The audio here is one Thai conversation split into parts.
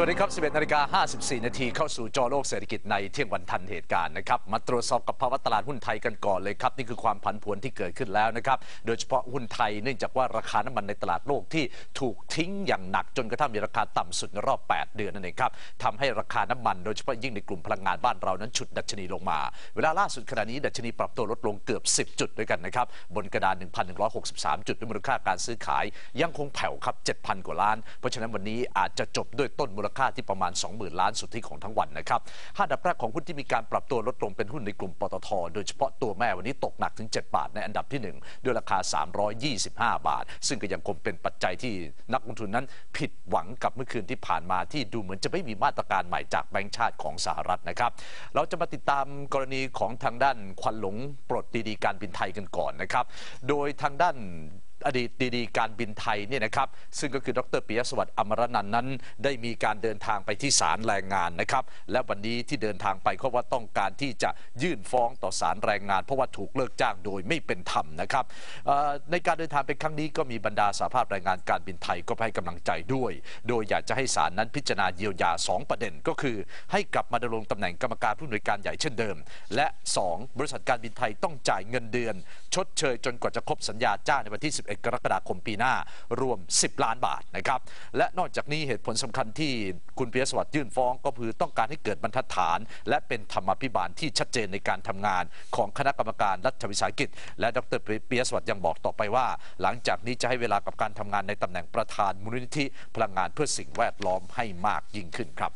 สวัสดีครับ 11 นาฬิกา 54 นาทีเข้าสู่จอโลกเศรษฐกิจในเที่ยงวันทันเหตุการณ์นะครับ มาตรวจสอบกับภาวะตลาดหุ้นไทยกันก่อนเลยครับ นี่คือความผันผวนที่เกิดขึ้นแล้วนะครับ โดยเฉพาะหุ้นไทยเนื่องจากว่าราคาน้ำมันในตลาดโลกที่ถูกทิ้งอย่างหนักจนกระทั่งมีราคาต่ำสุดในรอบ 8 เดือนนั่นเองครับทำให้ราคาน้ำมัน โดยเฉพาะยิ่งในกลุ่มพลังงานบ้านเรานั้นฉุดดัชนีลงมา เวลาล่าสุดขณะนี้ดัชนีปรับตัวลดลงเกือบ 10 จุดด้วยกันนะครับบนกระดาน 1,163 จุดด้วยมูลค่าการซื้อขาย ยังคงแผ่วครับ 7,000 กว่าล้าน เพราะฉะนั้นวันนี้อาจจะจบด้วยต้นมูลค่าที่ประมาณ 20,000 ล้านสุทธิของทั้งวันนะครับห้าดับแรกของหุ้นที่มีการปรับตัวลดลงเป็นหุ้นในกลุ่มปตท โดยเฉพาะตัวแม่วันนี้ตกหนักถึง 7 บาทในอันดับที่ 1 ด้วยราคา 325 บาท ซึ่งก็ยังคงเป็นปัจจัยที่นักลงทุนนั้นผิดหวังกับเมื่อคืนที่ผ่านมาที่ดูเหมือนจะไม่มีมาตรการใหม่จากแบงก์ชาติของสหรัฐนะครับ เราจะมาติดตามกรณีของทางด้านควันหลงปลดดีๆการบินไทยกันก่อนนะครับ โดยทางด้าน อดีตดีๆการบินไทยเนี่ยนะครับซึ่งก็คือดรปิยสวัสดิ์อมรนันท์นั้น ได้มีการเดินทางไปที่ศาลแรงงานนะครับ และวันนี้ที่เดินทางไปเขาว่าต้องการที่จะยื่นฟ้องต่อศาลแรงงาน เพราะว่าถูกเลิกจ้างโดยไม่เป็นธรรมนะครับในการเดินทางเป็นครั้งนี้ก็มีบรรดาสาภาพแรงงานการบินไทยก็ให้กำลังใจด้วย โดยอยากจะให้ศาลนั้นพิจารณาเยียวยา 2 ประเด็นก็คือ ให้กลับมาดำรงตำแหน่งกรรมการผู้อำนวยการใหญ่เช่นเดิม และ 2 บริษัทการบินไทยต้องจ่ายเงินเดือน ชดเชยจนกว่าจะครบสัญญาจ้างในวันที่11กรกฎาคมปีหน้ารวม 10 ล้านบาทนะครับและนอกจากนี้เหตุผลสำคัญที่คุณเปียสวัสดิ์ยื่นฟ้องก็คือต้องการให้เกิดบรรทัดฐาน และเป็นธรรมาภิบาลที่ชัดเจนในการทำงานของคณะกรรมการรัฐวิสาหกิจ และดรเปียสวัสดิ์ยังบอกต่อไปว่า หลังจากนี้จะให้เวลากับการทำงานในตำแหน่งประธานมูลนิธิพลังงานเพื่อสิ่งแวดล้อมให้มากยิ่งขึ้นครับ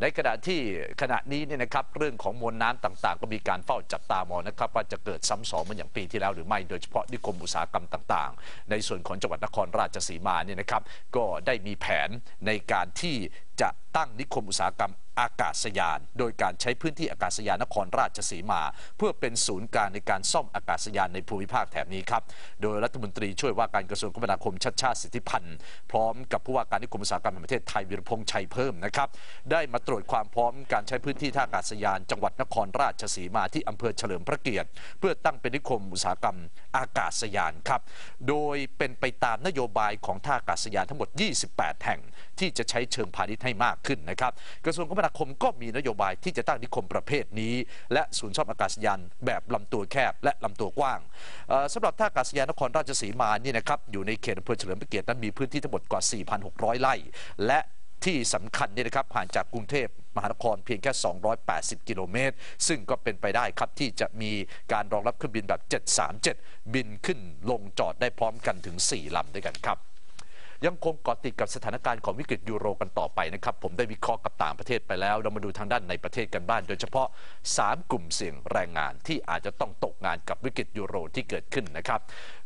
ในขณะที่ขณะนี้เนี่ยนะครับเรื่องของมวลน้ำต่างๆ ก็มีการเฝ้าจับตามองนะครับ ว่าจะเกิดซ้ำสองเหมือนอย่างปีที่แล้วหรือไม่โดยเฉพาะนิคมอุตสาหกรรมต่างๆ ในส่วนของจังหวัดนครราชสีมาเนี่ยนะครับก็ได้มีแผนในการที่จะตั้งนิคมอุตสาหกรรมอากาศยาน โดยการใช้พื้นที่อากาศยานนครราชสีมา เพื่อเป็นศูนย์กลางในการซ่อมอากาศยานในภูมิภาคแถบนี้ครับ โดยรัฐมนตรีช่วยว่าการกระทรวงคมนาคมชัดชาติสิทธิพันธ์พร้อมกับผู้ว่าการนิคมอุตสาหกรรมแห่งประเทศไทยวิรพงษ์ชัยเพิ่มนะครับ ได้มาตรวจความพร้อมการใช้พื้นที่ท่าอากาศยาน จังหวัดนครราชสีมาที่อำเภอเฉลิมพระเกียรติ เพื่อตั้งเป็นนิคมอุตสาหกรรมอากาศยานครับ โดยเป็นไปตามนโยบายของท่าอากาศยานทั้งหมด 28 แห่ง ที่จะใช้เชิงพาณิชย์ให้มากขึ้นนะครับ กระทรวงคมนาคมก็มีนโยบายที่จะตั้งนิคมประเภทนี้ และศูนย์ซ่อมอากาศยานแบบลำตัวแคบและลำตัวกว้างสำหรับท่าอากาศยานนครราชสีมานี่นะครับอยู่ในเขตอำเภอเฉลิมพระเกียรตินั้นมีพื้นที่ทั้งหมดกว่า 4,600 ไร่ และที่สำคัญเนี่ยนะครับห่างจากกรุงเทพมหานครเพียงแค่ 280 กิโลเมตร ซึ่งก็เป็นไปได้ครับที่จะมีการรองรับเครื่องบินแบบ 737 บินขึ้นลงจอดได้พร้อมกันถึง 4 ลำด้วยกันครับ ยังคงเกาะติดกับสถานการณ์ของวิกฤตยูโรกันต่อไปนะครับ ผมได้วิเคราะห์กับต่างประเทศไปแล้ว เรามาดูทางด้านในประเทศกันบ้าง โดยเฉพาะ 3 กลุ่มเสี่ยงแรงงานที่อาจจะต้องตกงานกับวิกฤตยูโรที่เกิดขึ้นนะครับ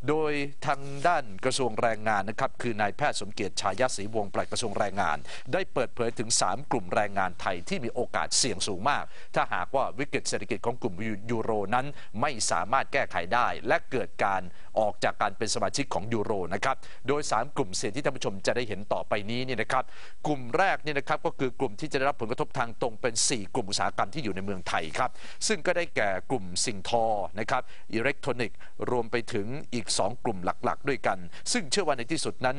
โดยทางด้านกระทรวงแรงงานนะครับ คือนายแพทย์สมเกียรติชายศรีวงศ์ปลัดกระทรวงแรงงาน ได้เปิดเผยถึง 3 กลุ่มแรงงานไทยที่มีโอกาสเสี่ยงสูงมาก ถ้าหากว่าวิกฤตเศรษฐกิจของกลุ่มยูโรนั้นไม่สามารถแก้ไขได้ และเกิดการออกจากการเป็นสมาชิกของยูโรนะครับ โดย 3 กลุ่มเสี่ยงที่ท่านผู้ชมจะได้เห็นต่อไปนี้เนี่ยนะครับ กลุ่มแรกเนี่ยนะครับก็คือกลุ่มที่จะได้รับผลกระทบทางตรงเป็น 4 กลุ่มอุตสาหกรรมที่อยู่ในเมืองไทยครับ ซึ่งก็ได้แก่กลุ่มสิ่งทอนะครับอิเล็กทรอนิกส์รวมไปถึงอีก 2 กลุ่มหลักๆ ด้วยกัน ซึ่งเชื่อว่าในที่สุดนั้น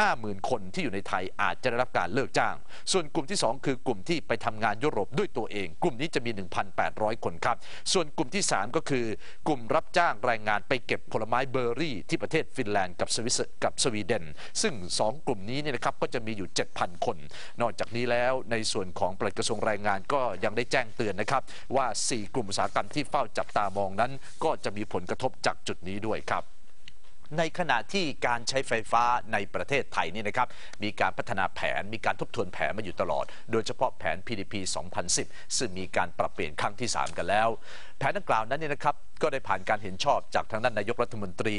50,000 คนที่อยู่ในไทยอาจจะได้รับการเลิกจ้าง ส่วนกลุ่มที่ 2 คือกลุ่มที่ไปทำงานยุโรปด้วยตัวเอง กลุ่มนี้จะมี 1,800 คนครับ ส่วนกลุ่มที่ 3 ก็คือกลุ่มรับจ้างแรงงานไปเก็บผลไม้เบอร์รี่ ที่ประเทศฟินแลนด์กับสวิสกับสวีเดน ซึ่ง 2 กลุ่มนี้เนี่ยนะครับก็จะมีอยู่ 7,000 คน นอกจากนี้แล้วในส่วนของปลัดกระทรวงแรงงานก็ยังได้แจ้งเตือนนะครับว่า 4 กลุ่มอุตสาหกรรมที่เฝ้าจับตามองนั้น ก็จะมีผลกระทบจากจุดนี้ด้วยครับ ในขณะที่การใช้ไฟฟ้าในประเทศไทยนี่นะครับมีการพัฒนาแผนมีการทบทวนแผนมาอยู่ตลอด โดยเฉพาะแผน PDP 2010 ซึ่งมีการปรับเปลี่ยนครั้งที่ 3 กันแล้ว แผนดังกล่าวนั้นเนี่ยนะครับ ก็ได้ผ่านการเห็นชอบจากทางด้านนายกรัฐมนตรี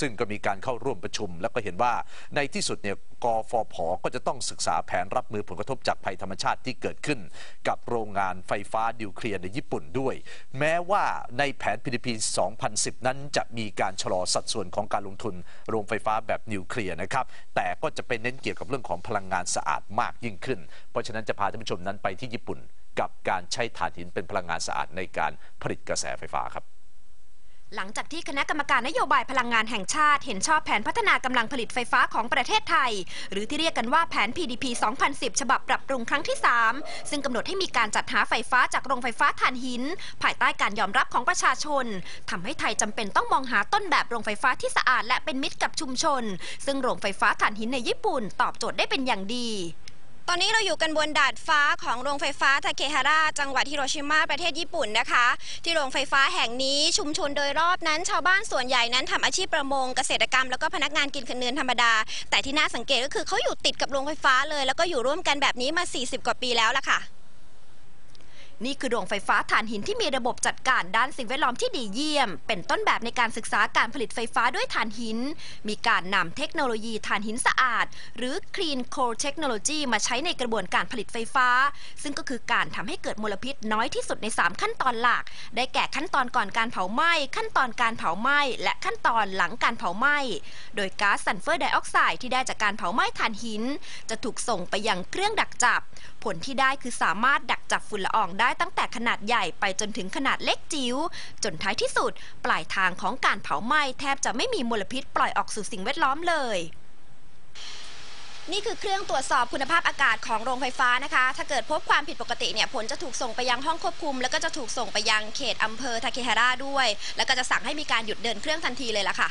ซึ่งก็มีการเข้าร่วมประชุม แล้วก็เห็นว่าในที่สุดเนี่ยกฟผก็จะต้องศึกษาแผนรับมือผลกระทบจากภัยธรรมชาติที่เกิดขึ้น กับโรงงานไฟฟ้านิวเคลียร์ในญี่ปุ่นด้วย แม้ว่าในแผน PDP 2010 นั้นจะมีการชะลอสัดส่วนของการลงทุนโรงไฟฟ้าแบบนิวเคลียร์นะครับ แต่ก็จะเป็นเน้นเกี่ยวกับเรื่องของพลังงานสะอาดมากยิ่งขึ้น เพราะฉะนั้นจะพาท่านผู้ชมนั้นไปที่ญี่ปุ่น กับการใช้ถ่านหินเป็นพลังงานสะอาดในการผลิตกระแสไฟฟ้าครับ หลังจากที่คณะกรรมการนโยบายพลังงานแห่งชาติ เห็นชอบแผนพัฒนากำลังผลิตไฟฟ้าของประเทศไทย หรือที่เรียกกันว่าแผน PDP 2010 ฉบับปรับปรุงครั้งที่ 3 ซึ่งกำหนดให้มีการจัดหาไฟฟ้าจากโรงไฟฟ้าถ่านหิน ภายใต้การยอมรับของประชาชนทำให้ไทยจำเป็นต้องมองหาต้นแบบโรงไฟฟ้าที่สะอาดและเป็นมิตรกับชุมชน ซึ่งโรงไฟฟ้าถ่านหินในญี่ปุ่น ตอบโจทย์ได้เป็นอย่างดี ตอนนี้เราอยู่กันบนดาดฟ้าของโรงไฟฟ้าทาเคฮาร่าจังหวัดฮิโรชิมาประเทศญี่ปุ่นนะคะ ที่โรงไฟฟ้าแห่งนี้ชุมชนโดยรอบนั้น ชาวบ้านส่วนใหญ่นั้นทำอาชีพประมงเกษตรกรรมแล้วก็พนักงานกินเนือนธรรมดา แต่ที่น่าสังเกตก็คือเขาอยู่ติดกับโรงไฟฟ้าเลย แล้วก็อยู่ร่วมกันแบบนี้มา 40 กว่าปีแล้วล่ะค่ะ นี่คือโรงไฟฟ้าถ่านหินที่มีระบบจัดการด้านสิ่งแวดล้อมที่ดีเยี่ยม เป็นต้นแบบในการศึกษาการผลิตไฟฟ้าด้วยถ่านหิน มีการนำเทคโนโลยีถ่านหินสะอาด หรือ Clean Coal Technology มาใช้ในกระบวนการผลิตไฟฟ้า ซึ่งก็คือการทำให้เกิดมลพิษน้อยที่สุดใน 3 ขั้นตอนหลัก ได้แก่ขั้นตอนก่อนการเผาไหม้ ขั้นตอนการเผาไหม้ และขั้นตอนหลังการเผาไหม้ โดยก๊าซซัลเฟอร์ไดออกไซด์ที่ได้จากการเผาไหม้ถ่านหิน จะถูกส่งไปยังเครื่องดักจับ ผลที่ได้คือสามารถดักจับฝุ่นละอองได้ตั้งแต่ขนาดใหญ่ไปจนถึงขนาดเล็กจิ๋วจนท้ายที่สุด ปลายทางของการเผาไหม้แทบจะไม่มีมลพิษปล่อยออกสู่สิ่งแวดล้อมเลยนี่คือเครื่องตรวจสอบคุณภาพอากาศของโรงไฟฟ้านะคะ ถ้าเกิดพบความผิดปกติเนี่ยผลจะถูกส่งไปยังห้องควบคุม แล้วก็จะถูกส่งไปยังเขตอำเภอทาเคฮาระด้วย แล้วก็จะสั่งให้มีการหยุดเดินเครื่องทันทีเลยล่ะค่ะ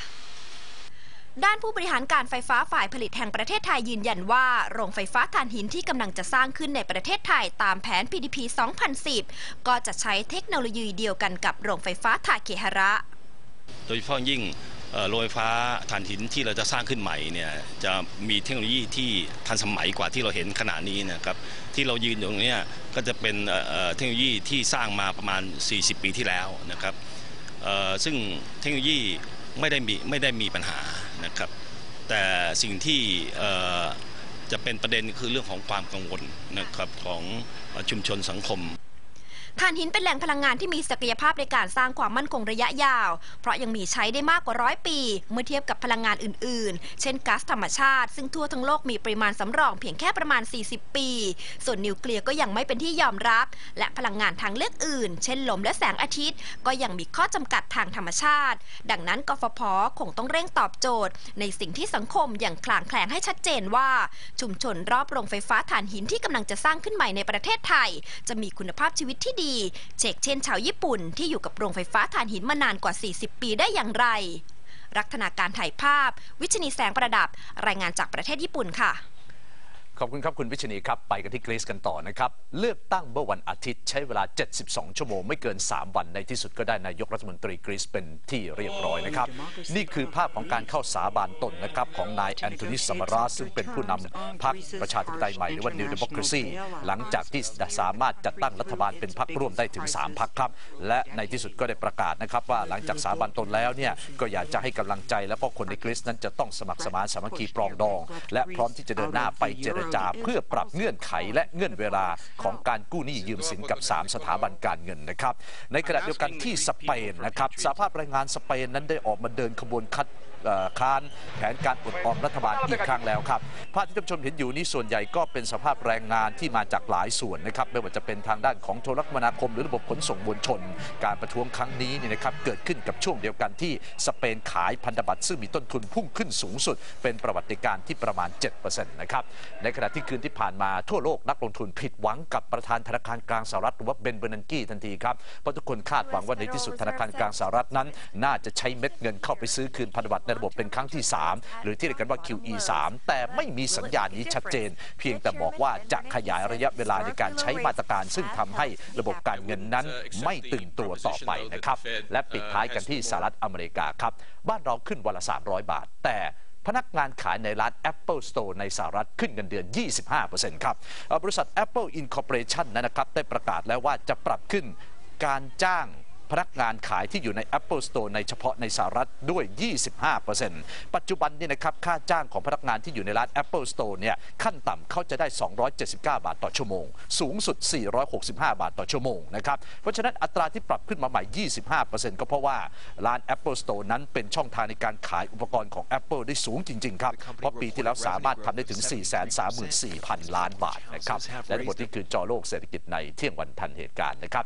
ด้านผู้บริหารการไฟฟ้าฝ่ายผลิตแห่งประเทศไทยยืนยันว่า โรงไฟฟ้าถ่านหินที่กำลังจะสร้างขึ้นในประเทศไทยตามแผน PDP 2010 ก็จะใช้เทคโนโลยีเดียวกันกับโรงไฟฟ้าทาเคฮาระ โดยเฉพาะยิ่งเอ่อโรงไฟฟ้าถ่านหินที่เราจะสร้างขึ้นใหม่เนี่ยจะมีเทคโนโลยีที่ทันสมัยกว่าที่เราเห็นขณะนี้นะครับที่เรายืนอยู่ตรงนี้ก็จะเป็นเทคโนโลยีที่สร้างมาประมาณ 40 ปีที่แล้วนะครับซึ่งเทคโนโลยี ไม่ได้มีไม่ได้มีปัญหานะครับ แต่สิ่งที่จะเป็นประเด็นคือเรื่องของความกังวลนะครับของชุมชนสังคม ถ่านหินเป็นแหล่งพลังงานที่มีศักยภาพในการสร้างความมั่นคงระยะยาว เพราะยังมีใช้ได้มากกว่าร้อยปี เมื่อเทียบกับพลังงานอื่น ๆ เช่นก๊าซธรรมชาติ ซึ่งทั่วทั้งโลกมีปริมาณสำรองเพียงแค่ประมาณ 40 ปี ส่วนนิวเคลียร์ก็ยังไม่เป็นที่ยอมรับ และพลังงานทางเลือกอื่น เช่นลมและแสงอาทิตย์ ก็ยังมีข้อจำกัดทางธรรมชาติ ดังนั้นกฟผคงต้องเร่งตอบโจทย์ ในสิ่งที่สังคมอย่างคลางแคลงให้ชัดเจนว่า ชุมชนรอบโรงไฟฟ้าถ่านหินที่กำลังจะสร้างขึ้นใหม่ในประเทศไทย จะมีคุณภาพชีวิตที่ดีเชกเช่นชาวญี่ปุ่นที่อยู่กับโรงไฟฟ้าถ่านหินมานานกว่า 40 ปีได้อย่างไร รักธนาการถ่ายภาพ วิชนีแสงประดับ รายงานจากประเทศญี่ปุ่นค่ะ ขอบคุณครับ คุณวิชนีครับ ไปกันที่กรีซกันต่อนะครับ เลือกตั้งเมื่อวันอาทิตย์ใช้เวลา 72 ชั่วโมง ไม่เกิน 3 วันในที่สุดก็ได้นายกรัฐมนตรีกรีซเป็นที่เรียบร้อยนะครับ นี่คือภาพของการเข้าสาบานตนนะครับ ของนายแอนโทนีสมาราสซึ่งเป็นผู้นำพรรคประชาธิปไตยใหม่หรือว่า New Democracy หลังจากที่สามารถจัดตั้งรัฐบาลเป็นพรรคร่วมได้ถึง 3 พรรคครับ และในที่สุดก็ได้ประกาศนะครับว่าหลังจากสาบานตนแล้วเนี่ยก็อยากจะให้กำลังใจ แล้วก็คนในกรีซนั้นจะต้องสมัครสมานสามัคคีปรองดอง และพร้อมที่จะเดินหน้าไปเจรจาเพื่อปรับเงื่อนไขและเงื่อนเวลาของการกู้หนี้ยืมสินกับ 3 สถาบันการเงินนะครับ ในขณะเดียวกันที่สเปนนะครับสหภาพแรงงานสเปนนั้นได้ออกมาเดินขบวนคัดเอ่อ ค้านแผนการปลดออกรัฐบาลอีกครั้งแล้วครับภาพที่ท่านผู้ชมเห็นอยู่นี้ส่วนใหญ่ก็เป็นสภาพแรงงานที่มาจากหลายส่วนนะครับไม่ว่าจะเป็นทางด้านของโทรคมนาคม หรือระบบขนส่งมวลชน การประท้วงครั้งนี้เนี่ยนะครับเกิดขึ้นกับช่วงเดียวกันที่สเปนขายพันธบัตรซึ่งมีต้นทุนพุ่งขึ้นสูงสุด เป็นประวัติการณ์ที่ประมาณ 7%นะครับในขณะที่คืนที่ผ่านมาทั่วโลกนักลงทุนผิดหวังกับประธานธนาคารกลางสหรัฐหรือว่าเบนเบอร์นันกี้ทันทีครับเพราะทุกคนคาดหวังว่าในที่สุดธนาคารกลางสหรัฐนั้น น่าจะใช้เม็ดเงินเข้าไปซื้อคืนพันธบัตรระบบเป็นครั้งที่ 3 หรือที่เรียกกันว่า QE 3แต่ไม่มีสัญญาณนี้ชัดเจน เพียงแต่บอกว่าจะขยายระยะเวลาในการใช้มาตรการ ซึ่งทำให้ระบบการเงินนั้นไม่ตึงตัวต่อไปนะครับ และปิดท้ายกันที่สหรัฐอเมริกาครับ บ้านเราขึ้นวันละ 300 บาท แต่พนักงานขายในร้าน Apple Store ในสหรัฐขึ้นเงินเดือน 25%ครับเอ่อบริษัท Apple Incorporation นั้นนะครับ ได้ประกาศแล้วว่าจะปรับขึ้นการจ้าง พนักงานขายที่อยู่ใน Apple Store ในเฉพาะในสหรัฐด้วย 25%ปัจจุบันนี่นะครับค่าจ้างของพนักงานที่อยู่ในร้าน Apple Store เนี่ยขั้นต่ำเขาจะได้ 279 บาทต่อชั่วโมง สูงสุด 465 บาทต่อชั่วโมงนะครับเพราะฉะนั้นอัตราที่ปรับขึ้นมาใหม่ 25%ก็เพราะว่าร้าน Apple Store นั้นเป็นช่องทางในการขายอุปกรณ์ของ Apple ได้สูงจริง ๆ ครับ เพราะปีที่แล้วสามารถทำได้ถึง 434,000 ล้านบาทนะครับและทั้งหมดนี่คือจอโลกเศรษฐกิจในเที่ยงวันทันเหตุการณ์นะครับ